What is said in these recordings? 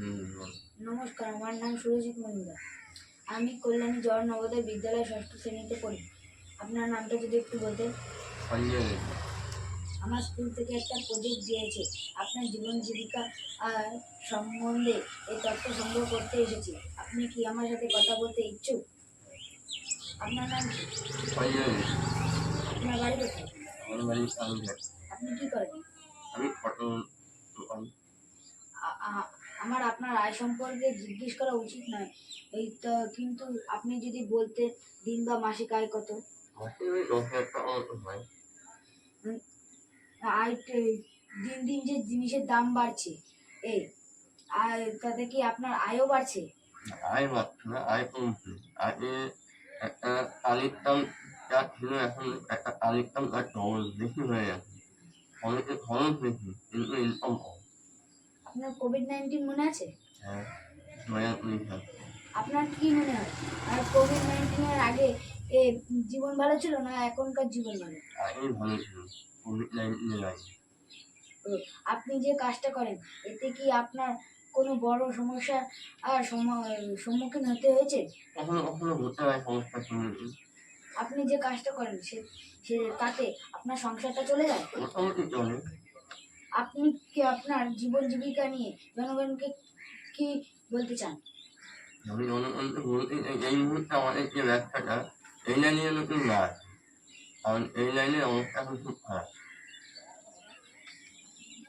নমস্কার আমার নাম সুরজিৎ মজুমদার। আমি কল্যাণী জওয়াহর নবোদয় বিদ্যালয় ষষ্ঠ শ্রেণীতে পড়ি। আপনার নামটা যদি একটু বলতেন। আমার স্কুল থেকে একটা প্রজেক্ট দিয়েছে। আপনার জীবন জীবিকা সম্বন্ধে এই তথ্য সংগ্রহ করতে এসেছি। আপনি কি আমার সাথে কথা বলতে ইচ্ছুক? আপনার নাম আপনার বাড়ি কোথায়? আপনি কি করেন? আমি ফটো আমার আপনার আয় সম্পর্কে জিজ্ঞেস করা উচিত নয়। এই তো, কিন্তু আপনি যদি বলতে দিন বা মাসিক আয় কত? আয় দিন দিন যে জিনিসের দাম বাড়ছে, এই আর তাতে কি আপনার আয়ও বাড়ছে? আয় বাড়ছে না, আয় কমছে। আগে একটা আলির দাম যা ছিল, এখন একটা আলির দাম তার ডবল বেশি হয়ে গেছে। অনেকে খরচ বেশি, কিন্তু ইনকাম কম। আপনার কোভিড নাইন্টিন মনে আছে? হ্যাঁ দু হাজার উনিশ সাল আপনার কি মনে হয়? আর কোভিড নাইন্টিনের আগে এ জীবন ভালো ছিল না এখনকার জীবন ভালো? ছিল কোভিড নাইন্টিনের আগে। আপনি যে কাজটা করেন এতে কি আপনার কোনো বড় সমস্যা আর সম- সম্মুখীন হতে হয়েছে? কখনো কখনো হতে হয় সমস্যার সম্মুখীন। আপনি যে কাজটা করেন সে সে তাতে আপনার সংসারটা চলে যায়? মোটামুটি চলে। আপনি কি আপনার জীবন জীবিকা নিয়ে জনগণকে কি বলতে চান? আমি জনগণকে বলতে এই মুহূর্তে আমাদের যে ব্যবসাটা, এই লাইনে নতুন না কারণ এই লাইনের অবস্থা এখন খুব খারাপ।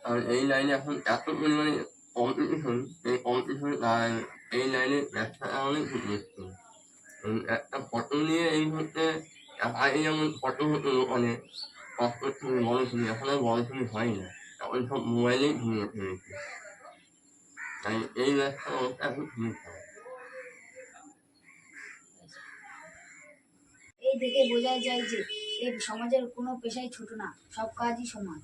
কারণ এই লাইনে এখন এত পরিমাণে কম্পিটিশন এই কম্পিটিশন এই লাইনে ব্যবসা অনেক মুশকিল এবং একটা ফটো নিয়ে এই মুহূর্তে, আগে যেমন ফটো হতো অনেক বড় ছবি এখন আর ছবি হয় না। এখন সব মোবাইলেই তাই এই ব্যবসার অবস্থা এই দেখে বোঝা যায় যে, এই সমাজের কোনো পেশাই ছোট না, সব কাজই সমান।